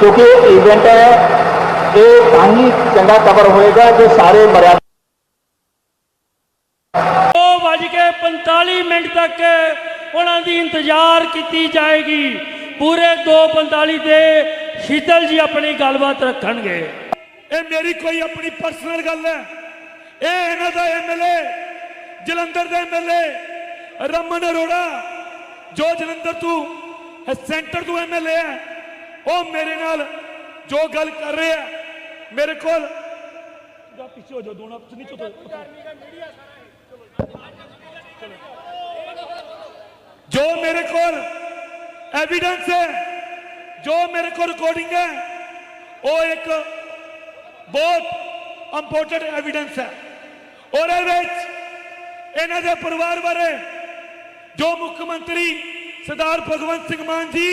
ਕਿਉਂਕਿ ਇਵੈਂਟ ਇਹ ਤਾਂ ਹੀ ਚੰਗਾ ਕਵਰ ਹੋਏਗਾ ਜੇ ਸਾਰੇ ਮਰਿਆਦਾ ਦੋ ਵੱਜ ਕੇ 45 ਮਿੰਟ ਤੱਕ ਉਹਨਾਂ ਦੀ ਇੰਤਜ਼ਾਰ ਕੀਤੀ ਜਾਏਗੀ। ਪੂਰੇ 2:45 ਤੇ ਸ਼ੀਤਲ ਜੀ ਆਪਣੀ ਗੱਲਬਾਤ ਰੱਖਣਗੇ। ਇਹ ਮੇਰੀ ਕੋਈ ਆਪਣੀ ਪਰਸਨਲ ਗੱਲ ਹੈ। ਇਹ ਇਹਨਾਂ ਦਾ ਐਮਐਲਏ ਜਲੰਧਰ ਦਾ ਐਮਐਲਏ ਰਮਨ ਅਰੋੜਾ ਜੋ ਜਲੰਧਰ ਤੋਂ ਸੈਂਟਰ ਤੋਂ ਐਮਐਲਏ ਹੈ। ਉਹ ਮੇਰੇ ਨਾਲ ਜੋ ਗੱਲ ਕਰ ਰਿਹਾ ਮੇਰੇ ਕੋਲ ਜਾ ਪਿੱਛੇ ਹੋ ਜਾ ਦੋਣਾ ਨਹੀਂ ਚੁੱਪ ਜੋ ਮੇਰੇ ਕੋਲ ਐਵੀਡੈਂਸ ਹੈ ਜੋ ਮੇਰੇ ਕੋਲ ਰਿਕਾਰਡਿੰਗ ਹੈ ਉਹ ਇੱਕ ਬਹੁਤ ਇੰਪੋਰਟੈਂਟ ਐਵੀਡੈਂਸ ਹੈ। ਉਹਦੇ ਵਿੱਚ ਇਹਨਾਂ ਦੇ ਪਰਿਵਾਰ ਬਾਰੇ ਜੋ ਮੁੱਖ ਮੰਤਰੀ ਸਰਦਾਰ ਭਗਵੰਤ ਸਿੰਘ ਮਾਨ ਜੀ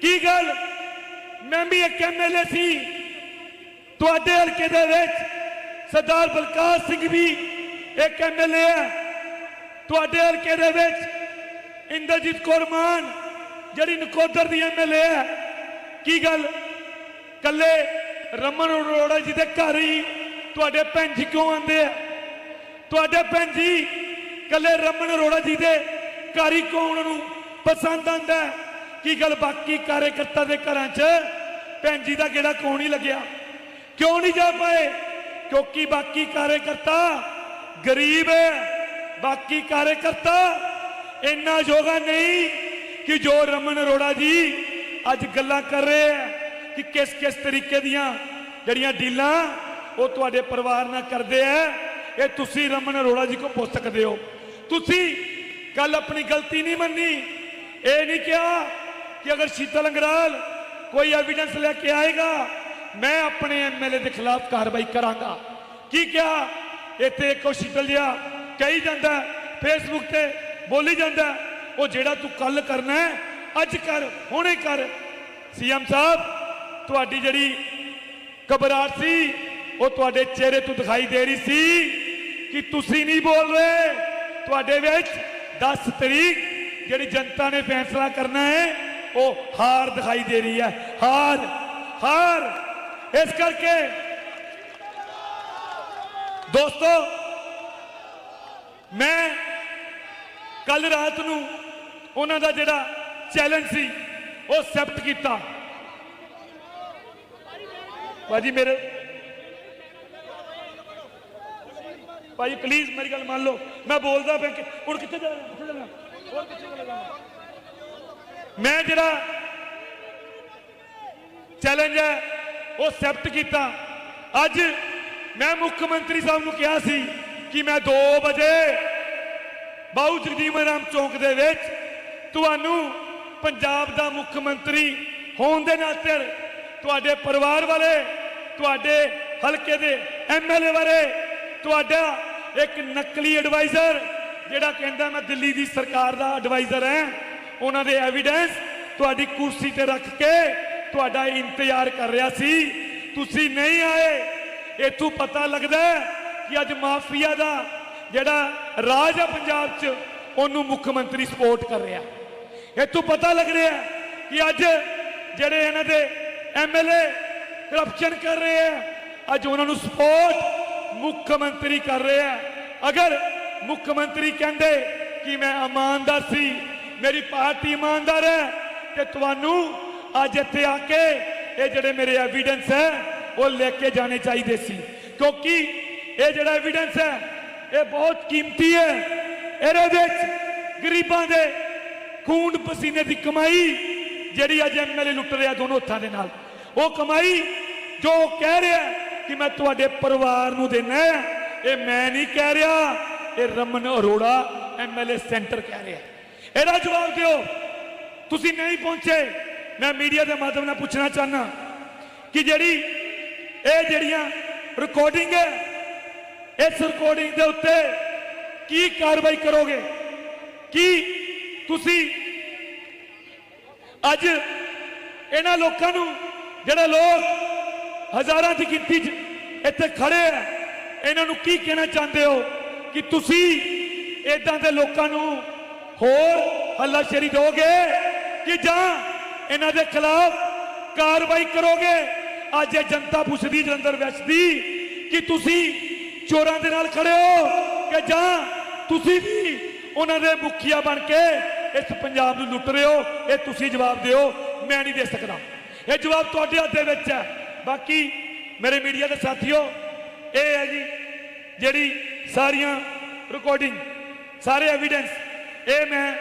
ਕੀ ਗੱਲ? ਮੈਂ ਵੀ ਇੱਕ ਐਮਐਲਏ ਸੀ। ਤੁਹਾਡੇ ਹਲਕੇ ਦੇ ਵਿੱਚ ਸਰਦਾਰ ਬਲਕਾਰ ਸਿੰਘ ਵੀ ਇੱਕ ਐਮਐਲਏ ਹੈ। ਤੁਹਾਡੇ ਹਲਕੇ ਦੇ ਵਿੱਚ ਇੰਦਰਜੀਤ ਕੌਰ ਮਾਨ, ਜਿਹੜੀ ਨਕੋਦਰ ਦੀ ਐਮਐਲਏ ਹੈ। ਕੀ ਗੱਲ? ਕੱਲੇ ਰਮਨ ਅਰੋੜਾ ਜੀ ਦੇ ਘਰ ਹੀ ਤੁਹਾਡੇ ਭੈਣ ਜੀ ਕਿਉਂ ਆਉਂਦੇ ਆ? ਤੁਹਾਡੇ ਭੈਣ ਜੀ ਕੱਲੇ ਰਮਨ ਅਰੋੜਾ ਜੀ ਦੇ ਘਰ ਹੀ ਕਿਉਂ ਉਹਨਾਂ ਨੂੰ ਪਸੰਦ ਆਉਂਦਾ ਹੈ? ਕੀ ਗੱਲ ਬਾਕੀ ਕਾਰਜਕਰਤਾ ਦੇ ਘਰਾਂ 'ਚ? ਭੈਣ ਜੀ ਦਾ ਗੇੜਾ ਕਿਉਂ ਨਹੀਂ ਲੱਗਿਆ? ਕਿਉਂ ਨਹੀਂ ਜਾ ਪਾਏ? ਕਿਉਂਕਿ ਬਾਕੀ ਕਾਰਜਕਰਤਾ ਗਰੀਬ ਹੈ। ਬਾਕੀ ਕਾਰਜਕਰਤਾ ਇੰਨਾ ਯੋਗਾ ਨਹੀਂ ਕਿ ਜੋ ਰਮਨ ਅਰੋੜਾ ਜੀ ਅੱਜ ਗੱਲਾਂ ਕਰ ਰਹੇ ਹੈ ਕਿ ਕਿਸ ਕਿਸ ਤਰੀਕੇ ਦੀਆਂ ਜਿਹੜੀਆਂ ਡੀਲਾਂ ਉਹ ਤੁਹਾਡੇ ਪਰਿਵਾਰ ਨਾਲ ਕਰਦੇ ਆ ਇਹ ਤੁਸੀਂ ਰਮਨ ਅਰੋੜਾ ਜੀ ਕੋ ਪੁੱਛ ਸਕਦੇ ਹੋ। ਤੁਸੀਂ ਕੱਲ ਆਪਣੀ ਗਲਤੀ ਨਹੀਂ ਮੰਨੀ। ਇਹ ਨਹੀਂ ਕਿਹਾ ਕਿ ਅਗਰ ਸ਼ੀਤਲ ਅੰਗਰਾਲ ਕੋਈ ਐਵੀਡੈਂਸ ਲੈ ਕੇ ਆਏਗਾ, ਮੈਂ ਆਪਣੇ ਐਮਐਲਏ ਦੇ ਖਿਲਾਫ ਕਾਰਵਾਈ ਕਰਾਂਗਾ। ਕੀ ਕਿਹਾ? ਇੱਥੇ ਇੱਕੋ ਸ਼ੀਤਲ ਜਿਹਾ, ਕਹੀ ਜਾਂਦਾ ਫੇਸਬੁੱਕ ਤੇ ਬੋਲੀ ਜਾਂਦਾ, ਉਹ ਜਿਹੜਾ ਤੂੰ ਕੱਲ ਕਰਨਾ ਅੱਜ ਕਰ, ਹੁਣੇ ਕਰ। ਸੀਐਮ ਸਾਹਿਬ, ਤੁਹਾਡੀ ਜਿਹੜੀ ਘਬਰਾਹਟ ਸੀ, ਉਹ ਤੁਹਾਡੇ ਚਿਹਰੇ ਤੋਂ ਦਿਖਾਈ ਦੇ ਰਹੀ ਸੀ ਕਿ ਤੁਸੀਂ ਨਹੀਂ ਬੋਲ ਰਹੇ। ਤੁਹਾਡੇ ਵਿੱਚ 10 ਤਰੀਕ ਜਿਹੜੀ ਜਨਤਾ ਨੇ ਫੈਸਲਾ ਕਰਨਾ ਹੈ ਉਹ ਹਾਰ ਦਿਖਾਈ ਦੇ ਰਹੀ ਹੈ। ਹਾਰ ਹਾਰ। ਇਸ ਕਰਕੇ ਦੋਸਤੋ, ਮੈਂ ਕੱਲ ਰਾਤ ਨੂੰ ਉਹਨਾਂ ਦਾ ਜਿਹੜਾ ਚੈਲੰਜ ਸੀ, ਉਹ ਐਕਸੈਪਟ ਕੀਤਾ। ਭਾਜੀ ਮੇਰੇ, ਭਾਜੀ ਪਲੀਜ਼ ਮੇਰੀ ਗੱਲ ਮੰਨ ਲਓ। ਮੈਂ ਬੋਲਦਾ ਪਿਆ ਹੁਣ ਕਿੱਥੇ ਜਾਣਾ ਕਿੱਥੇ ਜਾਣਾ? ਹੋਰ ਕਿੱਥੇ ਜਾਣਾ? ਮੈਂ ਜਿਹੜਾ ਚੈਲੰਜ ਹੈ, ਉਹ ਐਕਸੈਪਟ ਕੀਤਾ। ਅੱਜ ਮੈਂ ਮੁੱਖ ਮੰਤਰੀ ਸਾਹਿਬ ਨੂੰ ਕਿਹਾ ਸੀ ਕਿ ਮੈਂ 2 ਵਜੇ ਬਾਉ ਜਗਦੀਪ ਰਾਮ ਚੌਂਕ ਦੇ ਵਿੱਚ ਤੁਹਾਨੂੰ ਪੰਜਾਬ ਦਾ ਮੁੱਖ ਮੰਤਰੀ ਹੋਣ ਦੇ ਨਾਤੇ ਤੁਹਾਡੇ ਪਰਿਵਾਰ ਵਾਲੇ, ਤੁਹਾਡੇ ਹਲਕੇ ਦੇ ਐਮਐਲਏ ਵਾਲੇ, ਤੁਹਾਡਾ ਇੱਕ ਨਕਲੀ ਐਡਵਾਈਜ਼ਰ ਜਿਹੜਾ ਕਹਿੰਦਾ ਮੈਂ ਦਿੱਲੀ ਦੀ ਸਰਕਾਰ ਦਾ ਐਡਵਾਈਜ਼ਰ ਹਾਂ। ਉਹਨਾਂ ਦੇ ਐਵੀਡੈਂਸ ਤੁਹਾਡੀ ਕੁਰਸੀ ਤੇ ਰੱਖ ਕੇ ਤੁਹਾਡਾ ਇੰਤਜ਼ਾਰ ਕਰ ਰਿਹਾ ਸੀ। ਤੁਸੀਂ ਨਹੀਂ ਆਏ। ਇਥੋਂ ਪਤਾ ਲੱਗਦਾ ਕਿ ਅੱਜ ਮਾਫੀਆ ਦਾ ਜਿਹੜਾ ਰਾਜ ਹੈ ਪੰਜਾਬ 'ਚ, ਉਹਨੂੰ ਮੁੱਖ ਮੰਤਰੀ ਸਪੋਰਟ ਕਰ ਰਿਹਾ। ਇਥੋਂ ਪਤਾ ਲੱਗ ਰਿਹਾ ਕਿ ਅੱਜ ਜਿਹੜੇ ਇਹਨਾਂ ਦੇ ਐਮਐਲਏ ਕਰਪਸ਼ਨ ਕਰ ਰਹੇ ਆ ਅੱਜ ਉਹਨਾਂ ਨੂੰ ਸਪੋਰਟ ਮੁੱਖ ਮੰਤਰੀ ਕਰ ਰਿਹਾ ਅਗਰ ਮੁੱਖ ਮੰਤਰੀ ਕਹਿੰਦੇ ਕਿ ਮੈਂ ਇਮਾਨਦਾਰ ਸੀ ਮੇਰੀ ਪਾਰਟੀ ਇਮਾਨਦਾਰ ਹੈ ਤੇ ਤੁਹਾਨੂੰ ਅੱਜ ਇੱਥੇ ਆ ਕੇ ਇਹ ਜਿਹੜੇ ਮੇਰੇ ਐਵੀਡੈਂਸ ਹੈ, ਉਹ ਲੈ ਕੇ ਜਾਣੇ ਚਾਹੀਦੇ ਸੀ। ਕਿਉਂਕਿ ਇਹ ਜਿਹੜਾ ਐਵੀਡੈਂਸ ਹੈ, ਇਹ ਬਹੁਤ ਕੀਮਤੀ ਹੈ। ਇਹਦੇ ਵਿੱਚ ਗਰੀਬਾਂ ਦੇ ਖੂਨ ਪਸੀਨੇ ਦੀ ਕਮਾਈ ਜਿਹੜੀ ਅੱਜ ਐਮਐਲਏ ਲੁੱਟ ਰਿਹਾ ਦੋਨੋਂ ਹੱਥਾਂ ਦੇ ਨਾਲ, ਉਹ ਕਮਾਈ ਜੋ ਉਹ ਕਹਿ ਰਿਹਾ ਕਿ ਮੈਂ ਤੁਹਾਡੇ ਪਰਿਵਾਰ ਨੂੰ ਦੇਣਾ ਇਹ ਮੈਂ ਨਹੀਂ ਕਹਿ ਰਿਹਾ, ਇਹ ਰਮਨ ਅਰੋੜਾ ਐਮਐਲਏ ਸੈਂਟਰ ਕਹਿ ਰਿਹਾ। ਇਹਦਾ ਜਵਾਬ ਦਿਓ। ਤੁਸੀਂ ਨਹੀਂ ਪਹੁੰਚੇ। ਮੈਂ ਮੀਡੀਆ ਦੇ ਮਾਧਿਅਮ ਨਾਲ ਪੁੱਛਣਾ ਚਾਹਨਾ ਕਿ ਜਿਹੜੀ ਇਹ ਜਿਹੜੀਆਂ ਰਿਕਾਰਡਿੰਗ ਹੈ, ਇਸ ਰਿਕਾਰਡਿੰਗ ਦੇ ਉੱਤੇ ਕੀ ਕਾਰਵਾਈ ਕਰੋਗੇ? ਕੀ ਤੁਸੀਂ ਅੱਜ ਇਹਨਾਂ ਲੋਕਾਂ ਨੂੰ, ਜਿਹੜਾ ਲੋਕ ਹਜ਼ਾਰਾਂ ਦੀ ਗਿਣਤੀ 'ਚ ਇੱਥੇ ਖੜੇ ਆ, ਇਹਨਾਂ ਨੂੰ ਕੀ ਕਹਿਣਾ ਚਾਹੁੰਦੇ ਹੋ ਕਿ ਤੁਸੀਂ ਇਦਾਂ ਦੇ ਲੋਕਾਂ ਨੂੰ ਹੋਰ ਹੱਲਾ ਹੱਲਾਸ਼ੇਰੀ ਦੋਗੇ ਕਿ ਜਾਂ ਇਹਨਾਂ ਦੇ ਖਿਲਾਫ ਕਾਰਵਾਈ ਕਰੋਗੇ? ਅੱਜ ਇਹ ਜਨਤਾ ਪੁੱਛਦੀ, ਜਲੰਧਰ ਵੈਸਟ ਦੀ ਕਿ ਤੁਸੀਂ ਚੋਰਾਂ ਦੇ ਨਾਲ ਖੜੇ ਹੋ ਕਿ ਜਾਂ ਤੁਸੀਂ ਵੀ ਉਹਨਾਂ ਦੇ ਮੁਖੀਆ ਬਣ ਕੇ ਇਸ ਪੰਜਾਬ ਨੂੰ ਲੁੱਟ ਰਹੇ ਹੋ? ਇਹ ਤੁਸੀਂ ਜਵਾਬ ਦਿਓ, ਮੈਂ ਨਹੀਂ ਦੇ ਸਕਦਾ। ਇਹ ਜਵਾਬ ਤੁਹਾਡੇ ਹੱਥ ਦੇ ਵਿੱਚ ਹੈ। ਬਾਕੀ ਮੇਰੇ ਮੀਡੀਆ ਦੇ ਸਾਥੀਓ, ਇਹ ਹੈ ਜੀ ਜਿਹੜੀ ਸਾਰੀਆਂ ਰਿਕਾਰਡਿੰਗ ਸਾਰੇ ਐਵੀਡੈਂਸ ਇਹ ਮੈਂ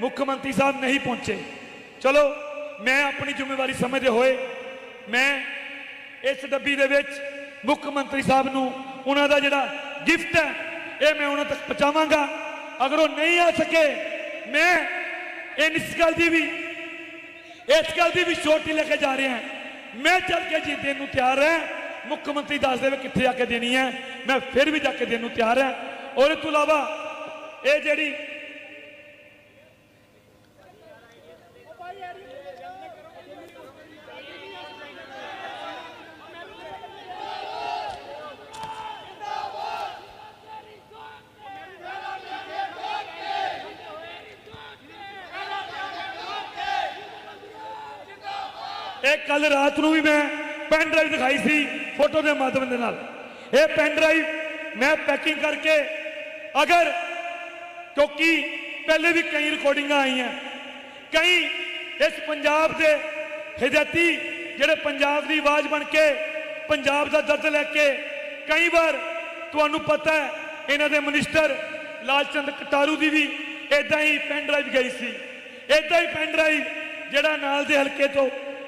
ਮੁੱਖ ਮੰਤਰੀ ਸਾਹਿਬ ਨਹੀਂ ਪਹੁੰਚੇ ਚਲੋ ਮੈਂ ਆਪਣੀ ਜ਼ਿੰਮੇਵਾਰੀ ਸਮਝਦੇ ਹੋਏ ਮੈਂ ਇਸ ਡੱਬੀ ਦੇ ਵਿੱਚ ਮੁੱਖ ਮੰਤਰੀ ਸਾਹਿਬ ਨੂੰ ਉਹਨਾਂ ਦਾ ਜਿਹੜਾ ਗਿਫਟ ਹੈ ਇਹ ਮੈਂ ਉਹਨਾਂ ਤੱਕ ਪਹੁੰਚਾਵਾਂਗਾ ਅਗਰ ਉਹ ਨਹੀਂ ਆ ਸਕੇ ਮੈਂ ਇਹ ਇਸ ਗੱਲ ਦੀ ਵੀ ਇਸ ਗੱਲ ਦੀ ਵੀ ਛੋਟੀ ਲੈ ਕੇ ਜਾ ਰਿਹਾ ਮੈਂ ਚੱਲ ਕੇ ਜੀ ਦੇਣ ਨੂੰ ਤਿਆਰ ਹਾਂ ਮੁੱਖ ਮੰਤਰੀ ਦੱਸ ਦੇਵੇ ਕਿੱਥੇ ਆ ਕੇ ਦੇਣੀ ਹੈ ਮੈਂ ਫਿਰ ਵੀ ਜਾ ਕੇ ਦੇਣ ਨੂੰ ਤਿਆਰ ਹਾਂ ਔਰ ਇਹ ਤੋਂ ਇਲਾਵਾ ਇਹ ਜਿਹੜੀ ਕੱਲ ਰਾਤ ਨੂੰ ਵੀ ਮੈਂ ਪੈਨ ਡਰਾਈਵ ਦਿਖਾਈ ਸੀ ਫੋਟੋ ਦੇ ਮਾਧਿਅਮ ਦੇ ਨਾਲ। ਇਹ ਪੈਨ ਡਰਾਈਵ ਮੈਂ ਪੈਕਿੰਗ ਕਰਕੇ ਅਗਰ ਕਿਉਂਕਿ ਪਹਿਲੇ ਵੀ ਕਈ ਰਿਕਾਰਡਿੰਗਾਂ ਆਈਆਂ, ਕਈ ਇਸ ਪੰਜਾਬ ਦੇ ਹਿਦਾਇਤੀ ਜਿਹੜੇ ਪੰਜਾਬ ਦੀ ਆਵਾਜ਼ ਬਣ ਕੇ ਪੰਜਾਬ ਦਾ ਦਰਦ ਲੈ ਕੇ ਕਈ ਵਾਰ ਤੁਹਾਨੂੰ ਪਤਾ ਹੈ, ਇਹਨਾਂ ਦੇ ਮਿਨਿਸਟਰ ਲਾਲਚੰਦ ਕਟਾਰੂ ਦੀ ਵੀ ਇਦਾਂ ਹੀ ਪੈਨ ਡਰਾਈਵ ਗਈ ਸੀ। ਇਦਾਂ ਹੀ ਪੈਨ ਡਰਾਈਵ ਜਿਹੜਾ ਨਾਲ ਦੇ ਹਲਕੇ ਤੋਂ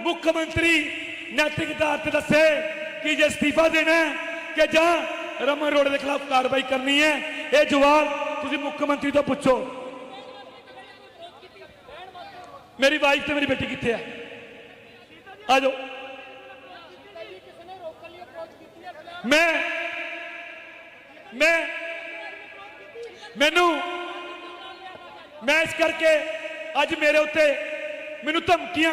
ਮੁੱਖ ਮੰਤਰੀ ਨੈਤਿਕ ਆਧਾਰ ਤੇ ਦੱਸੇ ਕਿ ਜੇ ਅਸਤੀਫਾ ਦੇਣਾ ਕਿ ਜਾਂ ਰਮਨ ਅਰੋੜਾ ਦੇ ਖਿਲਾਫ ਕਾਰਵਾਈ ਕਰਨੀ ਹੈ, ਇਹ ਜਵਾਬ ਤੁਸੀਂ ਮੁੱਖ ਮੰਤਰੀ ਤੋਂ ਪੁੱਛੋ। ਮੇਰੀ ਵਾਈਫ ਤੇ ਮੇਰੀ ਬੇਟੀ ਕਿੱਥੇ ਆ? ਆ ਜਾਓ ਮੈਂ ਮੈਂ, ਮੈਨੂੰ, ਮੈਂ ਇਸ ਕਰਕੇ ਅੱਜ ਮੇਰੇ ਉੱਤੇ ਮੈਨੂੰ ਧਮਕੀਆਂ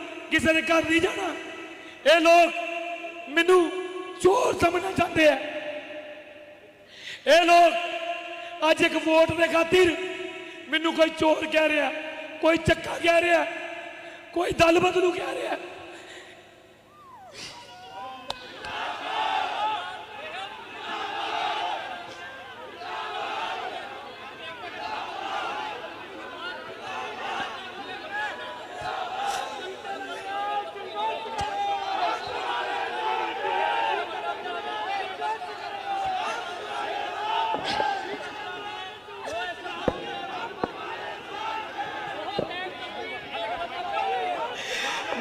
ਕਿਸੇ ਦੇ ਘਰ ਨਹੀਂ ਜਾਣਾ। ਇਹ ਲੋਕ ਮੈਨੂੰ ਚੋਰ ਸਮਝਣਾ ਚਾਹੁੰਦੇ ਆ। ਇਹ ਲੋਕ ਅੱਜ ਇੱਕ ਵੋਟ ਦੇ ਖਾਤਰ ਮੈਨੂੰ ਕੋਈ ਚੋਰ ਕਹਿ ਰਿਹਾ, ਕੋਈ ਚੱਕਾ ਕਹਿ ਰਿਹਾ, ਕੋਈ ਦਲ ਬਦਲੂ ਕਹਿ ਰਿਹਾ।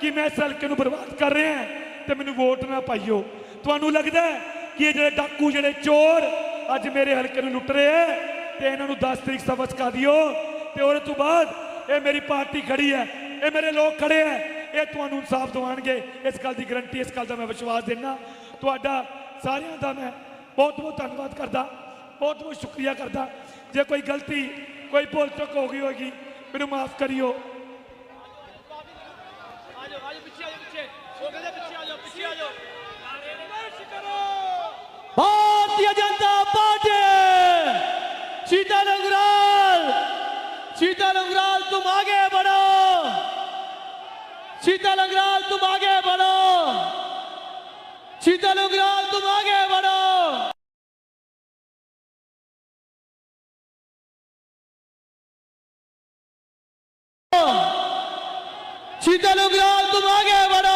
ਕਿ ਮੈਂ ਇਸ ਹਲਕੇ ਨੂੰ ਬਰਬਾਦ ਕਰ ਰਿਹਾ ਹਾਂ ਤੇ ਮੈਨੂੰ ਵੋਟ ਨਾ ਪਾਈਓ। ਤੁਹਾਨੂੰ ਲੱਗਦਾ ਕਿ ਇਹ ਜਿਹੜੇ ਡਾਕੂ, ਜਿਹੜੇ ਚੋਰ ਅੱਜ ਮੇਰੇ ਹਲਕੇ ਨੂੰ ਲੁੱਟ ਰਹੇ ਹੈ ਤੇ ਇਹਨਾਂ ਨੂੰ 10 ਤਰੀਕ ਸਬਕ ਸਿਖਾ ਦਿਓ ਤੇ ਉਹਦੇ ਤੋਂ ਬਾਅਦ ਇਹ ਮੇਰੀ ਪਾਰਟੀ ਖੜੀ ਹੈ, ਇਹ ਮੇਰੇ ਲੋਕ ਖੜੇ ਹੈ, ਇਹ ਤੁਹਾਨੂੰ ਇਨਸਾਫ ਦਿਵਾਉਣਗੇ। ਇਸ ਗੱਲ ਦੀ ਗਰੰਟੀ ਇਸ ਗੱਲ ਦਾ ਮੈਂ ਵਿਸ਼ਵਾਸ ਦਿੰਦਾ। ਤੁਹਾਡਾ ਸਾਰਿਆਂ ਦਾ ਮੈਂ ਬਹੁਤ ਬਹੁਤ ਧੰਨਵਾਦ ਕਰਦਾ, ਬਹੁਤ ਬਹੁਤ ਸ਼ੁਕਰੀਆ ਕਰਦਾ। ਜੇ ਕੋਈ ਗਲਤੀ, ਕੋਈ ਭੁੱਲ ਚੁੱਕ ਹੋ ਗਈ ਹੋਗੀ ਮੈਨੂੰ ਮਾਫ ਕਰਿਓ ਆਜੋ ਆਜੋ ਪਿੱਛੇ ਆਜੋ ਪਿੱਛੇ ਉਹ ਕਹਿੰਦੇ ਪਿੱਛੇ ਆਜੋ ਪਿੱਛੇ ਆਜੋ ਸੰਘਰਸ਼ ਕਰੋ ਭਾਰਤ भारतीय जनता पार्टी शीतल अंग्राल शीतल अंग्राल तुम आगे बढ़ो शीतल अंग्राल तुम आगे बढ़ो शीतल अंग्राल तुम आगे बढ़ो शीतल अंग्राल तुम आगे बढ़ो